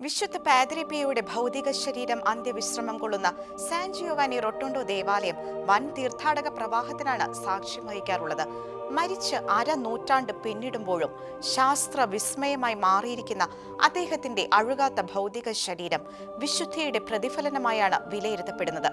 വിശുദ്ധ പാദ്രിപ്പിയയുടെ ഭൗതിക ശരീരം അന്ത്യവിശ്രമം കൊള്ളുന്ന സാൻ ജിയോവാനി റൊട്ടോണ്ടോ ദേവാലയം വൻ തീർത്ഥാടക പ്രവാഹത്തിനാണ് സാക്ഷ്യം വഹിക്കാറുള്ളത്. മരിച്ച് അര നൂറ്റാണ്ട് പിന്നിടുമ്പോഴും ശാസ്ത്ര വിസ്മയമായി മാറിയിരിക്കുന്ന അദ്ദേഹത്തിന്റെ അഴുകാത്ത ഭൗതിക ശരീരം വിശുദ്ധിയുടെ പ്രതിഫലനമായാണ് വിലയിരുത്തപ്പെടുന്നത്.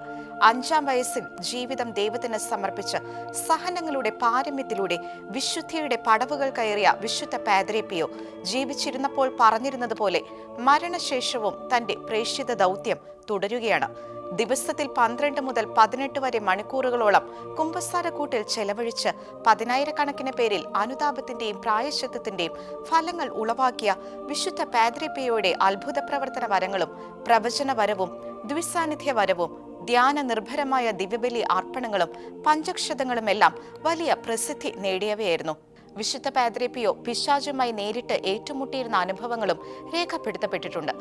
അഞ്ചാം വയസ്സിൽ ജീവിതം ദൈവത്തിന് സമർപ്പിച്ച് സഹനങ്ങളുടെ പാരമ്യത്തിലൂടെ വിശുദ്ധിയുടെ പടവുകൾ കയറിയ വിശുദ്ധ പാദ്രേപ്പിയോ ജീവിച്ചിരുന്നപ്പോൾ പറഞ്ഞിരുന്നത് പോലെ മരണശേഷവും തന്റെ പ്രേക്ഷിത ദൗത്യം തുടരുകയാണ്. ദിവസത്തിൽ പന്ത്രണ്ട് മുതൽ പതിനെട്ട് വരെ മണിക്കൂറുകളോളം കുംഭസാരക്കൂട്ടിൽ ചെലവഴിച്ച് പതിനായിരക്കണക്കിന് പേരിൽ അനുതാപത്തിന്റെയും പ്രായശത്വത്തിന്റെയും ഫലങ്ങൾ ഉളവാക്കിയ വിശുദ്ധ പാദ്രിപ്പയുടെ അത്ഭുത പ്രവർത്തന വരങ്ങളും പ്രവചന വരവും ദ്വിസാന്നിധ്യ വരവും ധ്യാന നിർഭരമായ ദിവ്യബലി അർപ്പണങ്ങളും പഞ്ചക്ഷതങ്ങളുമെല്ലാം വലിയ പ്രസിദ്ധി നേടിയവയായിരുന്നു. വിശുദ്ധ പാദ്രേപ്പിയോ പിശാചുമായി നേരിട്ട് ഏറ്റുമുട്ടിയിരുന്ന അനുഭവങ്ങളും രേഖപ്പെടുത്തപ്പെട്ടിട്ടുണ്ട്.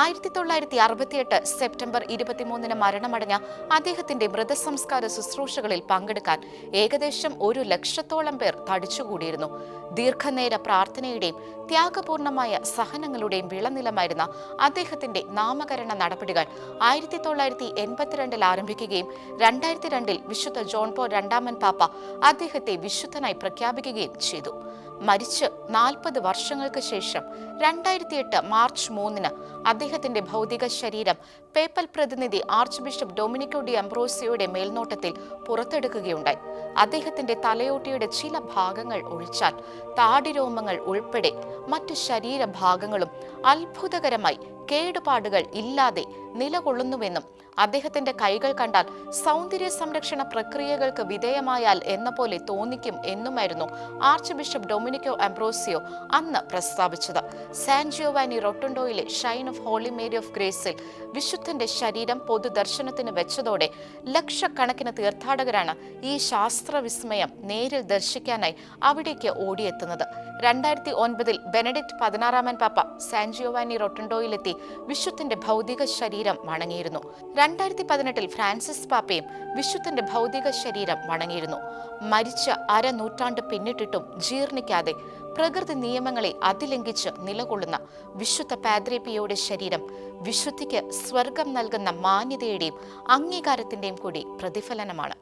ആയിരത്തി തൊള്ളായിരത്തി അറുപത്തിയെട്ട് സെപ്റ്റംബർ ഇരുപത്തിമൂന്നിന് മരണമടഞ്ഞ അദ്ദേഹത്തിന്റെ മൃതസംസ്കാര ശുശ്രൂഷകളിൽ പങ്കെടുക്കാൻ ഏകദേശം ഒരു ലക്ഷത്തോളം പേർ തടിച്ചുകൂടിയിരുന്നു. ദീർഘനേര പ്രാർത്ഥനയുടെയും ത്യാഗപൂർണമായ സഹനങ്ങളുടെയും വിളനിലമായിരുന്ന അദ്ദേഹത്തിന്റെ നാമകരണ നടപടികൾ ആയിരത്തി തൊള്ളായിരത്തി എൺപത്തിരണ്ടിൽ ആരംഭിക്കുകയും രണ്ടായിരത്തി രണ്ടിൽ വിശുദ്ധ ജോൺ പോൾ രണ്ടാമൻ പാപ്പ അദ്ദേഹത്തെ വിശുദ്ധനായി പ്രഖ്യാപിക്കുകയും ചെയ്തു. മരിച്ച് നാൽപ്പത് വർഷങ്ങൾക്ക് ശേഷം രണ്ടായിരത്തി എട്ട് മാർച്ച് മൂന്നിന് അദ്ദേഹത്തിന്റെ ഭൗതിക ശരീരം പേപ്പൽ പ്രതിനിധി ആർച്ച് ബിഷപ്പ് ഡൊമിനിക്കോ ഡി അംബ്രോസിയോയുടെ മേൽനോട്ടത്തിൽ പുറത്തെടുക്കുകയുണ്ടായി. അദ്ദേഹത്തിന്റെ തലയോട്ടിയുടെ ചില ഭാഗങ്ങൾ ഒഴിച്ചാൽ താടിരോമങ്ങൾ ഉൾപ്പെടെ മറ്റു ശരീരഭാഗങ്ങളും അത്ഭുതകരമായി കേടുപാടുകൾ ഇല്ലാതെ നിലകൊള്ളുന്നുവെന്നും അദ്ദേഹത്തിന്റെ കൈകൾ കണ്ടാൽ സൗന്ദര്യ സംരക്ഷണ പ്രക്രിയകൾക്ക് വിധേയമായാൽ എന്ന പോലെ തോന്നിക്കും എന്നുമായിരുന്നു ആർച്ച് ബിഷപ്പ് ഡൊമിനിക്കോ അംബ്രോസിയോ അന്ന് പ്രസ്താവിച്ചത്. San Giovanni റൊട്ടുണ്ടോയിലെ shrine of holy Mary of ഗ്രേസിൽ വിശുദ്ധന്റെ ശരീരം പൊതുദർശനത്തിന് വെച്ചതോടെ ലക്ഷക്കണക്കിന് തീർത്ഥാടകരാണ് ഈ ശാസ്ത്ര വിസ്മയം നേരിൽ ദർശിക്കാനായി അവിടേക്ക് ഓടിയെത്തുന്നത്. രണ്ടായിരത്തി ഒൻപതിൽ ബെനഡിക്ട് പതിനാറാമൻ പാപ്പ സാൻ ജിയോവാനി വിശുദ്ധന്റെ ഭൗതിക ശരീരം വണങ്ങിയിരുന്നു. രണ്ടായിരത്തി പതിനെട്ടിൽ ഫ്രാൻസിസ് പാപ്പയും വിശുദ്ധന്റെ ഭൗതിക ശരീരം വണങ്ങിയിരുന്നു. മരിച്ച അര നൂറ്റാണ്ട് പിന്നിട്ടിട്ടും ജീർണിക്കാതെ പ്രകൃതി നിയമങ്ങളെ അതിലംഘിച്ച് നിലകൊള്ളുന്ന വിശുദ്ധ പാദ്രേപ്പിയുടെ ശരീരം വിശുദ്ധിക്ക് സ്വർഗം നൽകുന്ന മാന്യതയുടെയും അംഗീകാരത്തിന്റെയും കൂടി പ്രതിഫലനമാണ്.